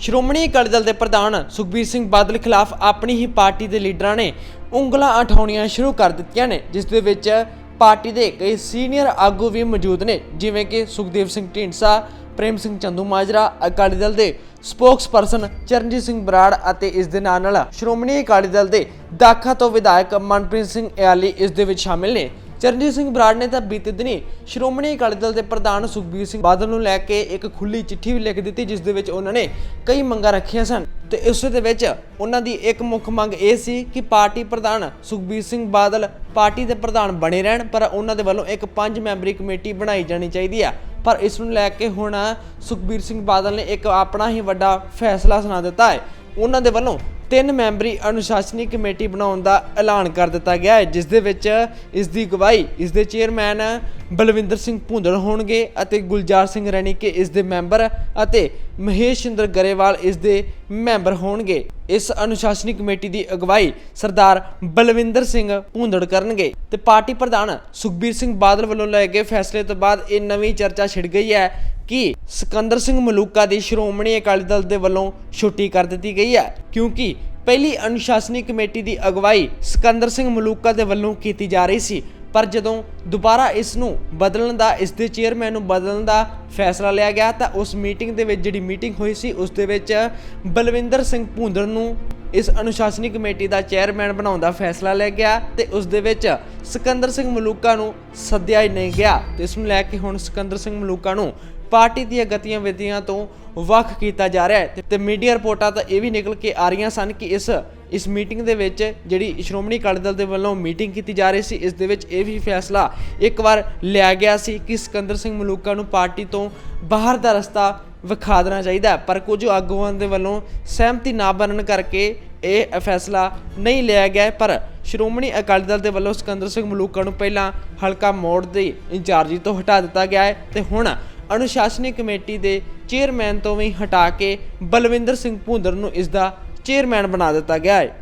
ਸ਼੍ਰੋਮਣੀ ਅਕਾਲੀ ਦਲ ਦੇ ਪ੍ਰਧਾਨ ਸੁਖਬੀਰ ਸਿੰਘ ਬਾਦਲ ਖਿਲਾਫ ਆਪਣੀ ਹੀ ਪਾਰਟੀ ਦੇ ਲੀਡਰਾਂ ਨੇ ਉਂਗਲਾਂ ਉਠਾਉਣੀਆਂ ਸ਼ੁਰੂ ਕਰ ਦਿੱਤੀਆਂ ਨੇ, ਜਿਸ ਦੇ ਵਿੱਚ ਪਾਰਟੀ ਦੇ ਕਈ ਸੀਨੀਅਰ ਆਗੂ ਵੀ ਮੌਜੂਦ ਨੇ, ਜਿਵੇਂ ਕਿ ਸੁਖਦੇਵ ਸਿੰਘ ਢੀਂਡਸਾ, ਪ੍ਰੇਮ ਸਿੰਘ ਚੰਦੂ ਮਾਜਰਾ, ਅਕਾਲੀ ਦਲ ਦੇ ਸਪੋਕਸਪਰਸਨ ਚਰਨਜੀਤ ਸਿੰਘ ਬਰਾੜ ਅਤੇ ਇਸ ਦੇ ਨਾਲ ਨਾਲ ਸ਼੍ਰੋਮਣੀ ਅਕਾਲੀ ਦਲ ਦੇ ਦਾਖਾ ਤੋਂ ਵਿਧਾਇਕ ਮਨਪ੍ਰੀਤ ਸਿੰਘ ਇਆਲੀ ਇਸ ਦੇ ਵਿੱਚ ਸ਼ਾਮਿਲ ਨੇ। ਚਰਨਜੀਤ ਸਿੰਘ ਬਰਾੜ ਨੇ ਤਾਂ ਬੀਤੇ ਦਿਨੀ ਸ਼੍ਰੋਮਣੀ ਅਕਾਲੀ ਦਲ ਦੇ ਪ੍ਰਧਾਨ ਸੁਖਬੀਰ ਸਿੰਘ ਬਾਦਲ ਨੂੰ ਲੈ ਕੇ ਇੱਕ ਖੁੱਲੀ ਚਿੱਠੀ ਵੀ ਲਿਖ ਦਿੱਤੀ, ਜਿਸ ਦੇ ਵਿੱਚ ਉਹਨਾਂ ਨੇ ਕਈ ਮੰਗਾਂ ਰੱਖੀਆਂ ਸਨ। ਤੇ ਇਸ ਦੇ ਵਿੱਚ ਉਹਨਾਂ ਦੀ ਇੱਕ ਮੁੱਖ ਮੰਗ ਇਹ ਸੀ ਕਿ ਪਾਰਟੀ ਪ੍ਰਧਾਨ ਸੁਖਬੀਰ ਸਿੰਘ ਬਾਦਲ ਪਾਰਟੀ ਦੇ ਪ੍ਰਧਾਨ ਬਣੇ ਰਹਿਣ, ਪਰ ਉਹਨਾਂ ਦੇ ਵੱਲੋਂ ਇੱਕ ਪੰਜ ਮੈਂਬਰੀ ਕਮੇਟੀ ਬਣਾਈ ਜਾਣੀ ਚਾਹੀਦੀ ਆ। ਪਰ ਇਸ ਨੂੰ ਲੈ ਕੇ ਹੁਣ ਸੁਖਬੀਰ ਸਿੰਘ ਬਾਦਲ ਨੇ ਇੱਕ ਆਪਣਾ ਹੀ ਵੱਡਾ ਫੈਸਲਾ ਸੁਣਾ ਦਿੱਤਾ ਹੈ। ਉਹਨਾਂ ਦੇ ਵੱਲੋਂ ਤਿੰਨ ਮੈਂਬਰੀ ਅਨੁਸ਼ਾਸਨੀ ਕਮੇਟੀ ਬਣਾਉਣ ਦਾ ਐਲਾਨ ਕਰ ਦਿੱਤਾ ਗਿਆ ਹੈ, ਜਿਸ ਦੇ ਵਿੱਚ ਇਸ ਦੀ ਅਗਵਾਈ ਇਸ ਦੇ ਚੇਅਰਮੈਨ ਬਲਵਿੰਦਰ ਸਿੰਘ ਭੁੰਦੜ ਹੋਣਗੇ ਅਤੇ ਗੁਲਜ਼ਾਰ ਸਿੰਘ ਰਣੀਕੇ ਇਸ ਦੇ ਮੈਂਬਰ ਅਤੇ ਮਹੇਸ਼ ਚੰਦਰ ਗਰੇਵਾਲ ਇਸ ਦੇ ਮੈਂਬਰ ਹੋਣਗੇ। ਇਸ ਅਨੁਸ਼ਾਸਨੀ ਕਮੇਟੀ ਦੀ ਅਗਵਾਈ ਸਰਦਾਰ ਬਲਵਿੰਦਰ ਸਿੰਘ ਭੁੰਦੜ ਕਰਨਗੇ ਤੇ ਪਾਰਟੀ ਪ੍ਰਧਾਨ ਸੁਖਬੀਰ ਸਿੰਘ ਬਾਦਲ ਵੱਲੋਂ ਲਏ ਗਏ ਫੈਸਲੇ ਤੋਂ ਬਾਅਦ ਇਹ ਨਵੀਂ ਚਰਚਾ ਛਿੜ ਗਈ ਹੈ ਕਿ ਸਿਕੰਦਰ ਸਿੰਘ ਮਲੂਕਾ ਦੀ ਸ਼੍ਰੋਮਣੀ ਅਕਾਲੀ ਦਲ ਦੇ ਵੱਲੋਂ ਛੁੱਟੀ ਕਰ ਦਿੱਤੀ ਗਈ ਹੈ, ਕਿਉਂਕਿ ਪਹਿਲੀ ਅਨੁਸ਼ਾਸਨੀ ਕਮੇਟੀ ਦੀ ਅਗਵਾਈ ਸਿਕੰਦਰ ਸਿੰਘ ਮਲੂਕਾ ਦੇ ਵੱਲੋਂ ਕੀਤੀ ਜਾ ਰਹੀ ਸੀ। ਪਰ ਜਦੋਂ ਦੁਬਾਰਾ ਇਸ ਨੂੰ ਬਦਲਣ ਦਾ, ਇਸ ਦੇ ਚੇਅਰਮੈਨ ਨੂੰ ਬਦਲਣ ਦਾ ਫੈਸਲਾ ਲਿਆ ਗਿਆ, ਤਾਂ ਉਸ ਮੀਟਿੰਗ ਦੇ ਵਿੱਚ ਜਿਹੜੀ ਮੀਟਿੰਗ ਹੋਈ ਸੀ, ਉਸ ਦੇ ਵਿੱਚ ਬਲਵਿੰਦਰ ਸਿੰਘ ਭੁੰਦੜ ਨੂੰ ਇਸ ਅਨੁਸ਼ਾਸਨੀ ਕਮੇਟੀ ਦਾ ਚੇਅਰਮੈਨ ਬਣਾਉਣ ਦਾ ਫੈਸਲਾ ਲਿਆ ਗਿਆ ਤੇ ਉਸ ਦੇ ਵਿੱਚ ਸਿਕੰਦਰ ਸਿੰਘ ਮਲੂਕਾ ਨੂੰ ਸੱਦਿਆ ਹੀ ਨਹੀਂ ਗਿਆ। ਤੇ ਇਸ ਨੂੰ ਲੈ ਕੇ ਹੁਣ ਸਿਕੰਦਰ ਸਿੰਘ ਮਲੂਕਾ ਨੂੰ ਪਾਰਟੀ ਦੀਆਂ ਗਤੀਵਿਧੀਆਂ ਤੋਂ ਵੱਖ ਕੀਤਾ ਜਾ ਰਿਹਾ ਹੈ ਤੇ- ਮੀਡੀਆ ਰਿਪੋਰਟਾਂ ਤਾਂ ਇਹ ਵੀ ਨਿਕਲ ਕੇ ਆ ਰਹੀਆਂ ਸਨ ਕਿ ਇਸ ਇਸ ਮੀਟਿੰਗ ਦੇ ਵਿੱਚ ਜਿਹੜੀ ਸ਼੍ਰੋਮਣੀ ਅਕਾਲੀ ਦਲ ਦੇ ਵੱਲੋਂ ਮੀਟਿੰਗ ਕੀਤੀ ਜਾ ਰਹੀ ਸੀ, ਇਸ ਦੇ ਵਿੱਚ ਇਹ ਵੀ ਫੈਸਲਾ ਇੱਕ ਵਾਰ ਲਿਆ ਗਿਆ ਸੀ ਕਿ ਸਿਕੰਦਰ ਸਿੰਘ ਮਲੂਕਾ ਨੂੰ ਪਾਰਟੀ ਤੋਂ ਬਾਹਰ ਦਾ ਰਸਤਾ ਵਿਖਾ ਦੇਣਾ ਚਾਹੀਦਾ ਪਰ ਕੁਝ ਆਗੂਆਂ ਦੇ ਵੱਲੋਂ ਸਹਿਮਤੀ ਨਾ ਬਣਨ ਕਰਕੇ ਇਹ ਫੈਸਲਾ ਨਹੀਂ ਲਿਆ ਗਿਆ ਪਰ ਸ਼੍ਰੋਮਣੀ ਅਕਾਲੀ ਦਲ ਦੇ ਵੱਲੋਂ ਸਿਕੰਦਰ ਸਿੰਘ ਮਲੂਕਾ ਨੂੰ ਪਹਿਲਾਂ ਹਲਕਾ ਮੋੜ ਦੇ ਇੰਚਾਰਜੀ ਤੋਂ ਹਟਾ ਦਿੱਤਾ ਗਿਆ ਹੈ ਤੇ ਹੁਣ ਅਨੁਸ਼ਾਸਨੀ ਕਮੇਟੀ ਦੇ ਚੇਅਰਮੈਨ ਤੋਂ ਵੀ ਹਟਾ ਕੇ ਬਲਵਿੰਦਰ ਸਿੰਘ ਭੁੰਦਰ ਨੂੰ ਇਸ ਦਾ ਚੇਅਰਮੈਨ ਬਣਾ ਦਿੱਤਾ ਗਿਆ ਹੈ।